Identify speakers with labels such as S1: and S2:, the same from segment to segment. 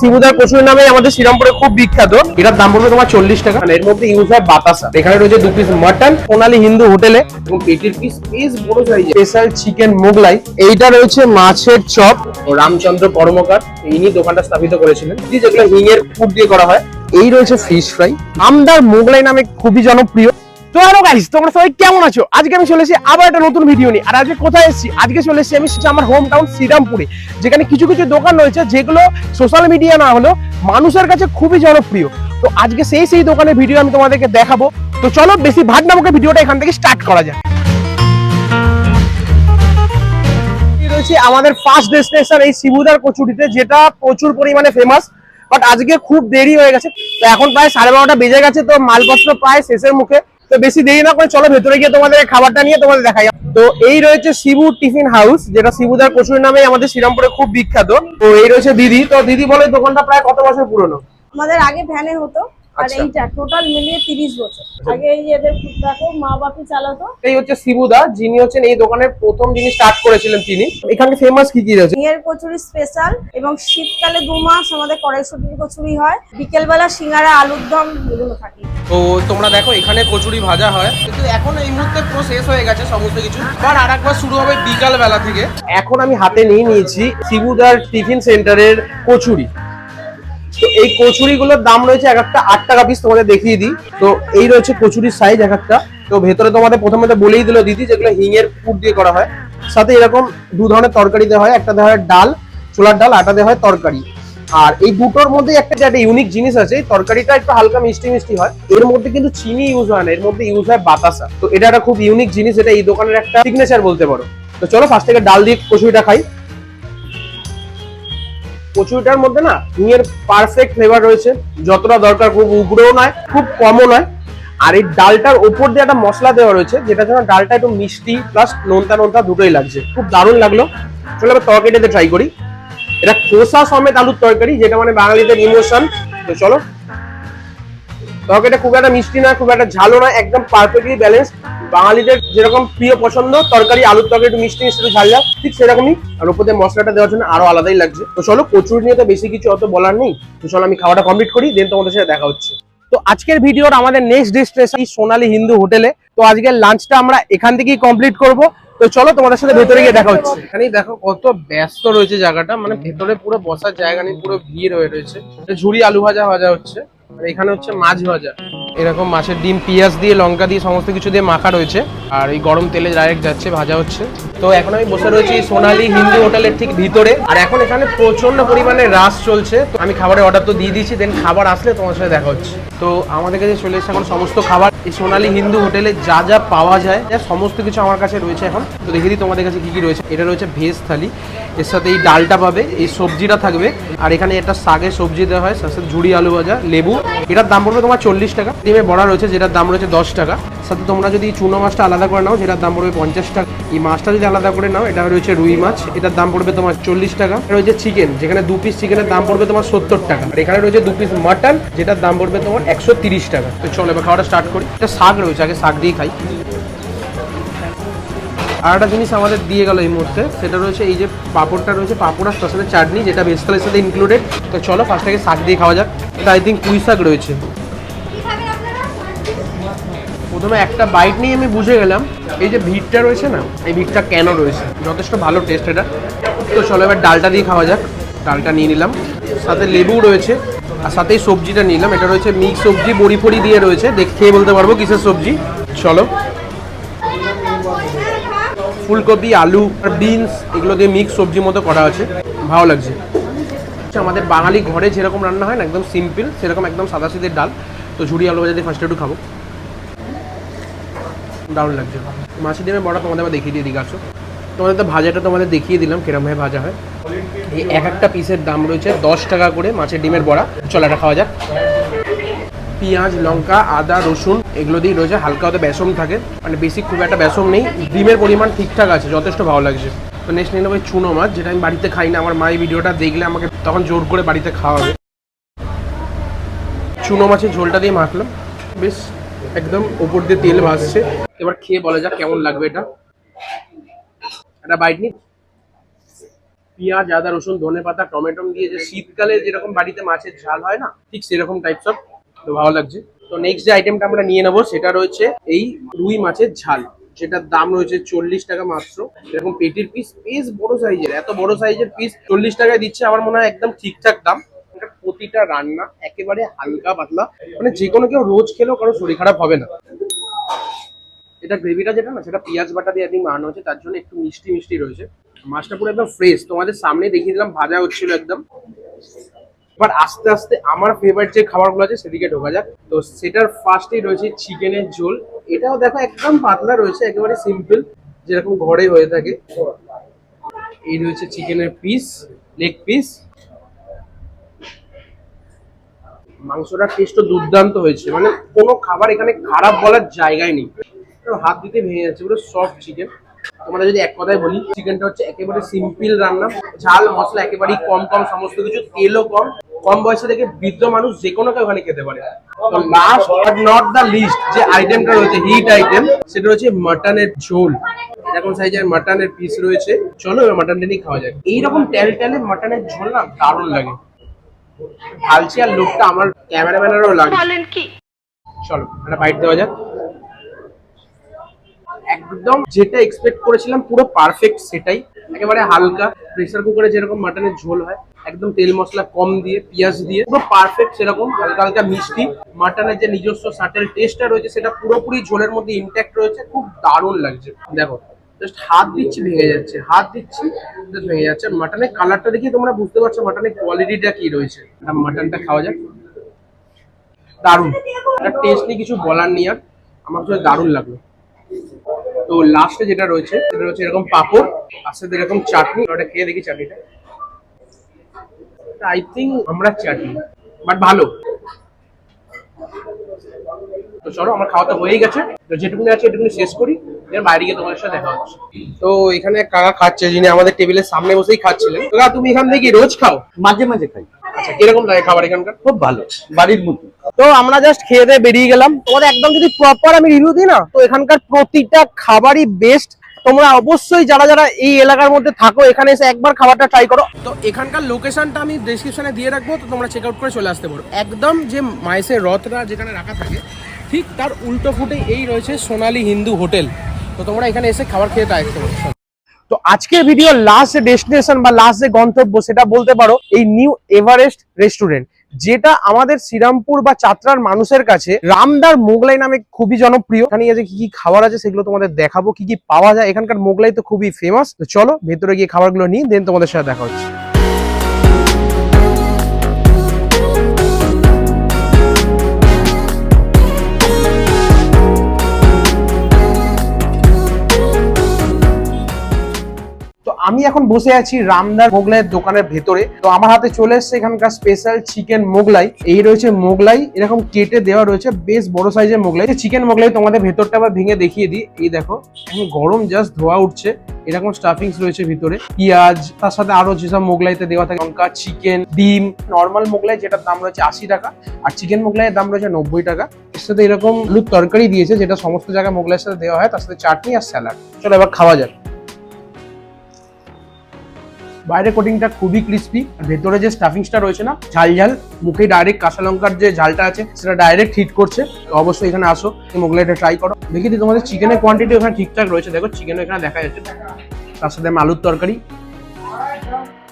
S1: সিবুদার কচুরি নামে আমাদের শ্রীরামপুরে খুব বিখ্যাত। এটার দাম পড়বে তোমার চল্লিশ টাকা। এর মধ্যে ইউজ হয় বাতাসা। এখানে রয়েছে দু পিস মাটন সোনালী হিন্দু হোটেলে। এবং পেটির পিস পিস বড় সাইজ স্পেশাল চিকেন মোগলাই। এইটা রয়েছে মাছের চপ। রামচন্দ্র কর্মকার ইনি দোকানটা স্থাপিত করেছিলেন। যেগুলো হিঙের ফুড দিয়ে করা হয়। এই রয়েছে ফিশ ফ্রাই আমদার মোগলাই নামে খুবই জনপ্রিয়। তো হ্যালো গাইস তোমরা সবাই কেমন আছো? আজকে আমি চলে এসেছি আবার একটা নতুন ভিডিও নিয়ে। আর আজকে কোথায় এসেছি? আজকে চলে এসেছি আমি এসেছি আমার হোম টাউন শ্রীরামপুরে, যেখানে কিছু কিছু দোকান রয়েছে যেগুলো সোশ্যাল মিডিয়া না হলেও মানুষের কাছে খুবই জনপ্রিয়। তো আজকে সেই সেই দোকানের ভিডিও আমি তোমাদেরকে দেখাবো। তো চলো বেশি ভাগ নামকে ভিডিওটা এখান থেকে স্টার্ট করা যায় রয়েছে আমাদের ফার্স্ট ডেস্টিনেশন এই শিবুদার কচুরিতে, যেটা প্রচুর পরিমাণে ফেমাস বাট আজকে খুব দেরি হয়ে গেছে। তো এখন প্রায় সাড়ে বারোটা বেজে গেছে, তো মালপত্র প্রায় শেষের মুখে। তো বেশি দেরি না করে চলো ভেতরে গিয়ে তোমাদের খাবারটা নিয়ে তোমাদের দেখাই। তো এই রয়েছে শিবু টিফিন হাউস, যেটা শিবুদার কচুরি নামে আমাদের শ্রীরামপুরে খুব বিখ্যাত। তো এই রয়েছে দিদি। তো দিদি বলে দোকানটা প্রায় কত বছর পুরনো?
S2: আমাদের আগে ভ্যানে হতো। আর
S1: আচ্ছা।
S2: এইটা টোটাল মিলিয়ে তিরিশ বছর। আগে এই এদের দেখো মা বাপি চালাতো।
S1: এই হচ্ছে শিবুদা যিনি হচ্ছেন এই দোকানের প্রথম যিনি স্টার্ট করেছিলেন তিনি। এখানে ফেমাস কি কি রয়েছে?
S2: ঝিঙের কচুরি স্পেশাল এবং শীতকালে দু মাস আমাদের কড়াইশুটির কচুরি হয়। বিকেলবেলা সিঙ্গারা আলুর দম এগুলো থাকে।
S1: তো তোমরা দেখো এখানে কচুরি ভাজা হয়। কিন্তু এখন এই মুহূর্তে পুরো শেষ হয়ে গেছে সমস্ত কিছু। আবার আর একবার শুরু হবে বিকাল বেলা থেকে। এখন আমি হাতে নিয়ে নিয়েছি শিবুদার টিফিন সেন্টারের কচুরি। তো এই কচুরিগুলোর দাম রয়েছে এক একটা আট টাকা পিস তোমাদের দেখিয়ে দিই। তো এই রয়েছে কচুরির সাইজ এক একটা। তো ভেতরে তোমাদের প্রথমে তো বলেই দিল দিদি যেগুলো হিঙের পুর দিয়ে করা হয়। সাথে এরকম দু ধরনের তরকারি দেওয়া হয়। একটা দেওয়া হয় ডাল, ছোলার ডাল, আটা দেওয়া হয় তরকারি। আর এই দুটোর মধ্যে একটা যে একটা ইউনিক জিনিস আছে তরকারিটা একটু হালকা মিষ্টি মিষ্টি হয়। এর মধ্যে কিন্তু চিনি ইউজ হয় না, এর মধ্যে ইউজ হয় বাতাসা। তো এটা একটা খুব ইউনিক জিনিস, এটা এই দোকানের একটা সিগনেচার বলতে পারো। তো চলো ফার্স্ট থেকে ডাল দিয়ে কচুরিটা খাই। কচুরিটার মধ্যে না হিঙের পারফেক্ট ফ্লেভার রয়েছে। যতটা দরকার, খুব উগ্রও নয়, খুব কমও নয়। আর এই ডালটার ওপর দিয়ে একটা মশলা দেওয়া রয়েছে, যেটা যেন ডালটা একটু মিষ্টি প্লাস নোনতা নোনতা দুটোই লাগছে। খুব দারুণ লাগল। চলো এবার তরকারিটাতে ট্রাই করি। এটা খোসা সমেত আলুর তরকারি, যেটা মানে বাঙালিদের ইমোশন। তো চলো। তরকারিটা খুব একটা মিষ্টি না খুব একটা ঝালও না একদম পারফেক্টলি ব্যালেন্স বাঙালিদের যেরকম প্রিয় পছন্দ, তরকারি, আলুর তরকারি একটু মিষ্টি মিষ্টি ঝাল ঠিক সেরকমই। আর দিয়ে মশলাটা দেওয়ার জন্য আরও আলাদাই লাগছে। তো চলো, কচুরি নিয়ে তো বেশি কিছু অত বলার নেই। তো চলো, আমি খাওয়াটা কমপ্লিট করি দেন তোমাদের সাথে দেখা হচ্ছে। তো আজকের ভিডিওর আমাদের নেক্সট ডেস্টিনেশন সোনালী হিন্দু হোটেলে। তো আজকের লাঞ্চটা আমরা এখান থেকেই কমপ্লিট করব। তো চলো, তোমাদের সাথে ভেতরে গিয়ে দেখা হচ্ছে। এখানেই দেখো কত ব্যস্ত রয়েছে জায়গাটা। মানে ভেতরে পুরো বসার জায়গা নেই, পুরো ভিড় হয়ে রয়েছে। ঝুড়ি আলু ভাজা ভাজা হচ্ছে। আর এখানে হচ্ছে মাছ ভাজা। এরকম মাছের ডিম, পেঁয়াজ দিয়ে, লঙ্কা দিয়ে, সমস্ত কিছু দিয়ে মাখা রয়েছে। আর এই গরম তেলে ডাইরেক্ট যাচ্ছে, ভাজা হচ্ছে। তো এখন আমি বসে রয়েছি সোনালি হিন্দু হোটেলের ঠিক ভিতরে। আর এখন এখানে প্রচণ্ড পরিমাণে রাস চলছে। তো আমি খাবারের অর্ডার তো দিয়ে দিচ্ছি দেন খাবার আসলে তোমার সাথে দেখা হচ্ছে। তো আমাদের কাছে চলে এসেছে এখন সমস্ত খাবার। এই সোনালী হিন্দু হোটেলে যা যা পাওয়া যায়, যা সমস্ত কিছু আমার কাছে রয়েছে এখন। তো দেখে দিই তোমাদের কাছে কী কী রয়েছে। এটা রয়েছে ভেজ থালি। এর সাথে এই ডালটা পাবে, এই সবজিটা থাকবে। আর এখানে একটা শাকের সবজি দেওয়া হয় তার সাথে ঝুড়ি আলু ভাজা, লেবু। এটার দাম পড়বে তোমার চল্লিশ টাকা। ডিমে বড়া রয়েছে, যেটার দাম রয়েছে দশ টাকা। সাথে তোমরা যদি চুনো মাছটা আলাদা করে নাও, যেটার দাম পড়বে পঞ্চাশ টাকা। এই মাছটা যদি আলাদা করে নাও, এটা রয়েছে রুই মাছ, এটার দাম পড়বে তোমার চল্লিশ টাকা। রয়েছে চিকেন যেখানে দু পিস চিকেনের দাম পড়বে তোমার সত্তর টাকা। আর এখানে রয়েছে দু পিস মাটন যেটার দাম পড়বে তোমার একশো তিরিশ টাকা। তো চলো, এবার খাওয়াটা স্টার্ট করি। এটা শাক রয়েছে, আগে শাক দিয়ে খাই। আর একটা জিনিস আমাদের দিয়ে গেল এই মুহূর্তে, সেটা রয়েছে এই যে পাঁপড়টা রয়েছে, পাঁপড় আর সাথে চাটনি, যেটা ভেজতালের সাথে ইনক্লুডেড তো চলো ফার্স্ট থেকে শাক দিয়ে খাওয়া যাক। এটা আই থিঙ্ক পুঁই শাক রয়েছে। প্রথমে একটা বাইট নিয়ে আমি বুঝে গেলাম, এই যে ভিড়টা রয়েছে না, এই ভিড়টা কেন রয়েছে? যথেষ্ট ভালো টেস্ট এটা। তো চলো এবার ডালটা দিয়ে খাওয়া যাক। ডালটা নিয়ে নিলাম। সাথে লেবু রয়েছে, আর সাথে এই সবজিটা নিলাম। এটা রয়েছে মিক্স সবজি, বড়ি ফড়ি দিয়ে রয়েছে। দেখ বলতে পারব কিসের সবজি। চলো। ফুলকপি, আলু, আর বিনস এগুলো দিয়ে মিক্স সবজির মতো করা আছে। ভালো লাগছে। হচ্ছে আমাদের বাঙালি ঘরে যেরকম রান্না হয় না, একদম সিম্পল সেরকম একদম সাদা সিদের ডাল। তো ঝুড়ি আলু ভাজা দিয়ে ফার্স্টে একটু খাব। দারুণ লাগছে। মাছের ডিমের বড়া তোমাদের আবার দেখিয়ে দিয়ে দিকে আসো। তোমাদের তো ভাজাটা তোমাদের দেখিয়ে দিলাম কিরমভাবে ভাজা হয়। এই এক একটা পিসের দাম রয়েছে দশ টাকা করে মাছের ডিমের বড়া। চলাটা খাওয়া যাক। পেঁয়াজ, লঙ্কা, আদা, রসুন, এগুলো দিয়েই রয়েছে। হালকা হতে বেসম থাকে। মানে বেশি খুব একটা বেসম নেই। ডিমের পরিমাণ ঠিকঠাক আছে, যথেষ্ট ভালো লাগছে। তো নেক্সট নিয়ে নেব চুনো মাছ, যেটা আমি বাড়িতে খাই না। আমার মা এই ভিডিওটা দেখলে আমাকে তখন জোর করে বাড়িতে খাওয়াবে। চুনো মাছের ঝোলটা দিয়ে মাখলাম। বেশ একদম ওপর দিয়ে তেল ভাসছে। এবার খেয়ে বলা যাক কেমন লাগবে এটা। একটা বাইট নি পেঁয়াজ, আদা, রসুন, ধনে পাতা, টমেটো দিয়ে যে শীতকালে যেরকম বাড়িতে মাছের ঝাল হয় না, ঠিক সেরকম টাইপস অফ তো ভালো লাগছে। তো নেক্সট যে আইটেমটা আমরা নিয়ে নেব, সেটা রয়েছে এই রুই মাছের ঝাল। যেটার দাম রয়েছে চল্লিশ টাকা মাত্র। এরকম পেটির পিস পিস বড় সাইজের এত বড় সাইজের পিস চল্লিশ টাকায় দিচ্ছে, আমার মনে হয় একদম ঠিকঠাক দাম। প্রতিটা রান্না একেবারে হালকা পাতলা। মানে যে কোনো কেউ রোজ খেলেও কারও শরীর খারাপ হবে না। এটা গ্রেভিটা যেটা না, সেটা পেঁয়াজ বাটা দিয়ে একদিন বানানো হচ্ছে তার জন্য একটু মিষ্টি মিষ্টি রয়েছে। মাছটা পুরো একদম ফ্রেশ তোমাদের সামনে দেখিয়ে দিলাম, ভাজা হচ্ছিল একদম। এবার আস্তে আস্তে আমার ফেভারিট যে খাবারগুলো আছে, সেদিকে ঢোকা যাক। তো সেটার ফার্স্টেই রয়েছে চিকেনের ঝোল। এটাও দেখো একদম পাতলা রয়েছে, একেবারে সিম্পল যেরকম ঘরে হয়ে থাকে। এই রয়েছে চিকেনের পিস লেগ পিস মাংসটার টেস্টও দুর্দান্ত হয়েছে। মানে কোনো খাবার এখানে খারাপ বলার জায়গায় নেই। হাত দিতে ভেঙে যাচ্ছে, পুরো সফট চিকেন তোমরা যদি এক কথায় বলি চিকেনটা হচ্ছে একেবারে সিম্পল রান্না। ঝাল, মশলা একেবারেই কম কম, সমস্ত কিছু তেলও কম। কম বয়সে থেকে বৃদ্ধ মানুষ যে কোনো ওখানে খেতে পারে। তো last but not the least যে আইটেমটা রয়েছে হিট আইটেম সেটা হচ্ছে মাটনের ঝোল। এরকম সাইজের মাটনের পিস রয়েছে। চলো মাটনটা নিয়ে খাওয়া যায় এইরকম টেল টেলে মাটনের ঝোল না দারুণ লাগে। ঢালছি আর লোকটা আমার ক্যামেরাম্যানেরও লাগে চলো একটা বাইট দেওয়া যাক। একদম যেটা এক্সপেক্ট করেছিলাম পুরো পারফেক্ট সেটাই। একেবারে হালকা। প্রেসার কুকারে যেরকম মাটনের ঝোল হয় একদম তেল মশলা কম দিয়ে পেঁয়াজ দিয়ে পুরো পারফেক্ট সেরকম হালকা হালকা মিষ্টি। মাটনের যে নিজস্ব সাটেল টেস্টটা রয়েছে সেটা পুরোপুরি ঝোলের মধ্যে ইনট্যাক্ট রয়েছে। খুব দারুণ লাগছে। দেখো জাস্ট হাত দিচ্ছি, ভেঙে যাচ্ছে। হাত দিচ্ছি, just ভেঙে যাচ্ছে। মাটনের কালারটা দেখি তোমরা বুঝতে পারছ মাটনের কোয়ালিটিটা কি রয়েছে। মাটনটা খাওয়া যাক। দারুণ। এটা টেস্ট নিয়ে কিছু বলার নেই আর। আমার কাছে দারুণ লাগল। তো লাস্টে যেটা রয়েছে, সেটা হচ্ছে এরকম পাঁপড়, আর সাথে এরকম চাটনি। ওটা খেয়ে দেখি চাটনিটা। আই থিঙ্ক আমরা চাটনি বাট ভালো। তো চলো, আমার খাওয়া তো হয়েই গেছে। তো যেটুকুনি আছে এটুকুনি শেষ করি। এর বাইরে গিয়ে তোমাদের সাথে দেখা হচ্ছে। তো এখানে কাকা খাচ্ছে? যিনি আমাদের টেবিলের সামনে বসেই খাচ্ছিলেন। কাকা তুমি এখান থেকে রোজ খাও?
S3: মাঝে মাঝে খাই।
S1: আচ্ছা কীরকম লাগে খাবার এখানকার?
S3: খুব ভালো বাড়ির মতো।
S1: তো আমরা জাস্ট খেয়ে দিয়ে বেরিয়ে গেলাম। তোমাদের একদম যদি প্রপার আমি রিভিউ দিই না তো এখানকার প্রতিটা খাবারই বেস্ট তোমরা অবশ্যই যারা যারা এই এলাকার মধ্যে থাকো এখানে এসে একবার খাবারটা ট্রাই করো। তো এখানকার লোকেশনটা আমি ডেসক্রিপশনে দিয়ে রাখব তো তোমরা চেক আউট করে চলে আসতে পারো। একদম যে মাইসের রথটা যেখানে রাখা থাকে ঠিক তার উল্টো ফুটে এই রয়েছে সোনালি হিন্দু হোটেল। তো তোমরা এখানে এসে খাবার খেয়ে ট্রাই করতে তো আজকের ভিডিও লাস্ট ডেস্টিনেশন বা লাস্ট যে গন্তব্য সেটা বলতে পারো, এই নিউ এভারেস্ট রেস্টুরেন্ট যেটা আমাদের শ্রীরামপুর বা চাতরার মানুষের কাছে রামদার মোগলাই নামে খুবই জনপ্রিয়। এখানে যে কি কি খাবার আছে সেগুলো তোমাদের দেখাবো, কি কি পাওয়া যায়। এখানকার মোগলাই তো খুবই ফেমাস তো চলো, ভেতরে গিয়ে খাবারগুলো নিই দেন তোমাদের সাথে দেখা হচ্ছে। আমি এখন বসে আছি রামদার মোগলাইয়ের দোকানের ভেতরে। তো আমার হাতে চলে এসেছে এখানকার স্পেশাল চিকেন মোগলাই। এই রয়েছে মোগলাই, এরকম কেটে দেওয়া রয়েছে, বেশ বড় সাইজের মোগলাই। চিকেন মোগলাই তোমাদের ভেতরটা আবার ভেঙে দেখিয়ে দিই। এই দেখো, এখন গরম জাস্ট ধোয়া উঠছে। এরকম স্টাফিংস রয়েছে ভিতরে। পেঁয়াজ, তার সাথে আরও যেসব মোগলাইতে দেওয়া থাকে, লঙ্কা চিকেন ডিম নর্মাল মোগলাই যেটার দাম রয়েছে আশি টাকা। আর চিকেন মোগলাইয়ের দাম রয়েছে নব্বই টাকা। এর সাথে এরকম আলুর তরকারি দিয়েছে, যেটা সমস্ত জায়গায় মোগলাইয়ের সাথে দেওয়া হয়, তার সাথে চাটনি আর স্যালাড চলো এবার খাওয়া যাক। বাইরে কোটিংটা খুবই ক্রিস্পি ভেতরে যে স্টাফিংসটা রয়েছে না, ঝাল ঝাল মুখে ডাইরেক্ট কাঁচা লঙ্কার যে ঝালটা আছে, সেটা ডাইরেক্ট হিট করছে। অবশ্যই এখানে আসো মোগলাইটা ট্রাই করো। দেখি তোমাদের চিকেনের কোয়ান্টিটি ওখানে ঠিকঠাক রয়েছে। দেখো চিকেন এখানে দেখা যাচ্ছে। তার সাথে আমি আলুর তরকারি।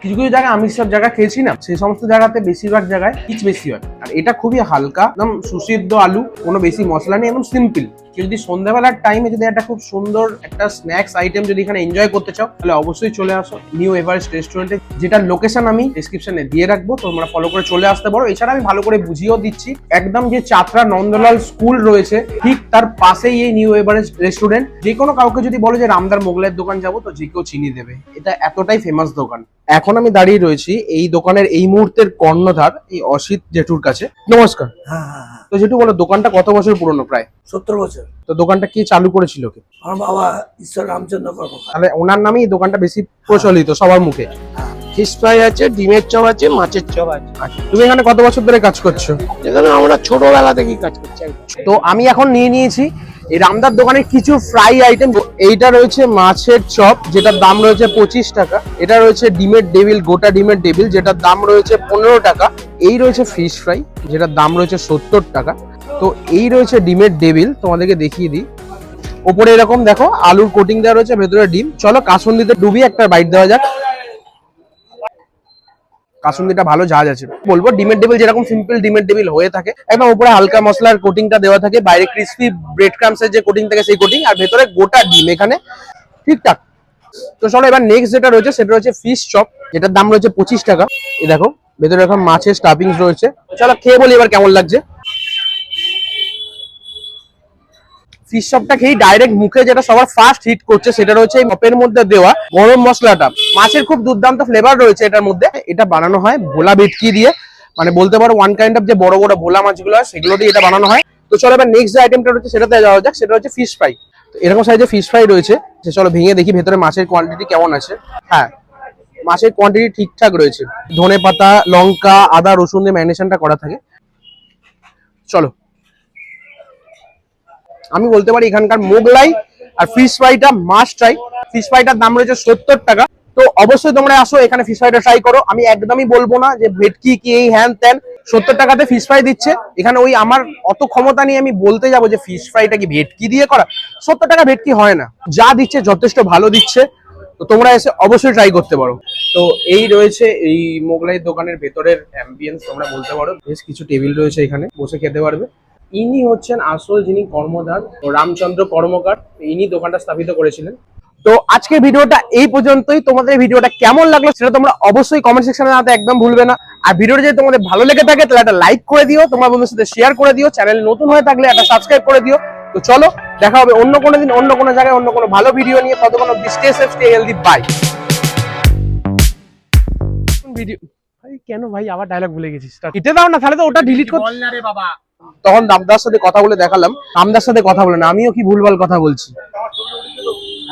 S1: কিছু কিছু জায়গায় আমি সব জায়গা খেয়েছি না। সেই সমস্ত জায়গাতে বেশিরভাগ জায়গায় পিচ বেশি হয়। আর এটা খুবই হালকা, একদম সুসিদ্ধ আলু, কোনো বেশি মশলা নেই, একদম সিম্পল যদি সন্ধ্যাবেলার টাইমে যদি একটা খুব সুন্দর একটা স্ন্যাক্স আইটেম যদি এখানে এনজয় করতে চাও তাহলে অবশ্যই চলে আসো নিউ এভারেস্ট রেস্টুরেন্টে যেটার লোকেশন আমি ডিসক্রিপশনে দিয়ে রাখব তোমরা ফলো করে চলে আসতে পারো। এছাড়া আমি ভালো করে বুঝিয়েও দিচ্ছি একদম যে চাতরা নন্দলাল স্কুল রয়েছে ঠিক তার পাশেই এই নিউ এভারেস্ট রেস্টুরেন্ট যে কোনো কাউকে যদি বলো যে রামদার মোগলাইয়ের দোকান যাব তো যে কেউ চিনি দেবে। এটা এতটাই ফেমাস দোকান। এখন আমি দাঁড়িয়ে রয়েছি এই দোকানের এই মুহূর্তের কর্ণধার এই অসিত জেঠুর কাছে। নমস্কার।
S4: হ্যাঁ হ্যাঁ হ্যাঁ।
S1: তো জেঠু বলো দোকানটা কত বছর পুরনো প্রায়?
S4: সত্তর বছর।
S1: তো দোকানটা কি চালু করেছিল কি
S4: আমার বাবা ঈশ্বর রামচন্দ্র
S1: তাহলে ওনার নামেই দোকানটা বেশি প্রচলিত সবার মুখে।
S3: ফিশ ফ্রাই আছে ডিমের চপ আছে মাছের চপ আছে।
S1: তুমি এখানে কত বছর ধরে কাজ করছ?
S3: এখানে আমরা ছোটবেলা থেকেই কাজ করছি
S1: তো আমি এখন নিয়ে নিয়েছি এই রামদার দোকানে কিছু ফ্রাই আইটেম। এইটা রয়েছে মাছের চপ যেটার দাম রয়েছে পঁচিশ টাকা। এটা রয়েছে ডিমের ডেভিল গোটা ডিমের ডেভিল যেটার দাম রয়েছে পনেরো টাকা। এই রয়েছে ফিশ ফ্রাই যেটার দাম রয়েছে সত্তর টাকা। তো এই রয়েছে ডিমের ডেবিল তোমাদেরকে দেখিয়ে দিই। ওপরে এরকম দেখো, আলুর কোটিং দেওয়া রয়েছে, ভেতরে ডিম। চলো কাসুন্দিতে ডুবিয়ে একটা বাইট দেওয়া যাক। কাসুন্দিটা ভালো ঝাঁজ আছে। বলব, ডিমের ডেবিল যেরকম সিম্পল ডিমের ডেবিল হয়ে থাকে, একদম উপরে হালকা মশলার কোটিংটা দেওয়া থাকে, বাইরে ক্রিসপি ব্রেড ক্রামসের যে কোটিং থাকে সেই কোটিং আর ভেতরে গোটা ডিম এখানে, ঠিকঠাক। তো চলো এবার নেক্সট যেটা রয়েছে, সেটা রয়েছে ফিশ চপ যেটার দাম রয়েছে পঁচিশ টাকা। এই দেখো, ভেতরে এখন মাছের স্টাফিংস রয়েছে। চলো খেয়ে বলি এবার কেমন লাগছে। ফিশ চপটা খেয়ে ডাইরেক্ট মুখে যেটা সবার ফার্স্ট হিট করছে, সেটা রয়েছে এই মপের মধ্যে দেওয়া গরম মশলাটা। মাছের খুব দুর্দান্ত ফ্লেভার রয়েছে এটার মধ্যে। এটা বানানো হয় ভোলা ভেটকি দিয়ে। মানে বলতে পারো ওয়ান কাইন্ড অফ যে বড় বড় ভোলা মাছগুলো হয়, সেগুলো দিয়ে এটা বানানো হয়। তো চলো এবার নেক্সট যে আইটেমটা রয়েছে, সেটাতে যাওয়া যাক। সেটা হচ্ছে ফিশ ফ্রাই তো এরকম সাইজে ফিশ ফ্রাই রয়েছে। সে চলো ভেঙে দেখি ভেতরে মাছের কোয়ান্টিটি কেমন আছে। হ্যাঁ মাছের কোয়ান্টিটি ঠিকঠাক রয়েছে। ধনে পাতা লঙ্কা, আদা, রসুন দিয়ে ম্যারিনেশনটা করা থাকে। চলো। আমি বলতে পারি এখানকার মোগলাই আর ফিশ ফ্রাইটা মাস্ট ট্রাই ফিশ ফ্রাইটার দাম রয়েছে সত্তর টাকা। তো অবশ্যই তোমরা আসো, এখানে ফিশ ফ্রাইটা ট্রাই করো। আমি একদমই বলব না যে ভেটকি কি এই হ্যান ত্যান। সত্তর টাকাতে ফিশ ফ্রাই দিচ্ছে। এখানে ওই আমার অত ক্ষমতা নিয়ে আমি বলতে যাব যে ফিশ ফ্রাইটা কি ভেটকি দিয়ে করা। সত্তর টাকা ভেটকি হয় না। যা দিচ্ছে যথেষ্ট ভালো দিচ্ছে। তো তোমরা এসে অবশ্যই ট্রাই করতে পারো। তো এই রয়েছে এই মোগলাই দোকানের ভেতরের অ্যাম্বিয়েন্স তোমরা বলতে পারো। বেশ কিছু টেবিল রয়েছে এখানে, বসে খেতে পারবে। ইনি হচ্ছেন আসল যিনি কর্মধার, রামচন্দ্র কর্মকার, ইনি দোকানটা স্থাপিত করেছিলেন। তো আজকের ভিডিওটা এই পর্যন্তই। তোমাদের ভিডিওটা কেমন লাগল সেটা তোমরা অবশ্যই কমেন্ট সেকশনে জানাতে একদম ভুলবে না। আর ভিডিওটা যদি তোমাদের ভালো লেগে থাকে, তাহলে একটা লাইক করে দিও, তোমার বন্ধুদের সাথে শেয়ার করে দিও চ্যানেল নতুন হয়ে থাকলে একটা সাবস্ক্রাইব করে দিও। তো চলো, দেখা হবে অন্য কোনো দিন, অন্য কোনো জায়গায়, অন্য কোনো ভালো ভিডিও নিয়ে। ততক্ষণ অব্দি stay safe stay healthy bye video ভাই, কেন ভাই? আবার ডায়লগ ভুলে গেছিস। কেটে দাও না, তাহলে তো ওটা ডিলিট কর তখন দামদার সাথে কথা বলে দেখালাম। দামদার সাথে কথা বলে না, আমিও কি ভুলভাল কথা বলছি?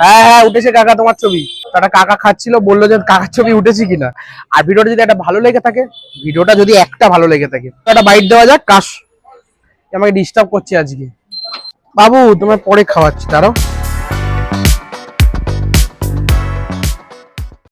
S1: হ্যাঁ হ্যাঁ উঠেছে কাকা তোমার ছবি। তারা কাকা খাচ্ছিল, বলল যে কাকার ছবি উঠেছি কিনা। আর ভিডিওটা যদি একটা ভালো লেগে থাকে, ভিডিওটা যদি একটা ভালো লেগে থাকে, একটা বাইট দেওয়া যাক, কাশ। আমাকে ডিস্টার্ব করছে আজকে। বাবু, তোমার পরে খাওয়াচ্ছি তারও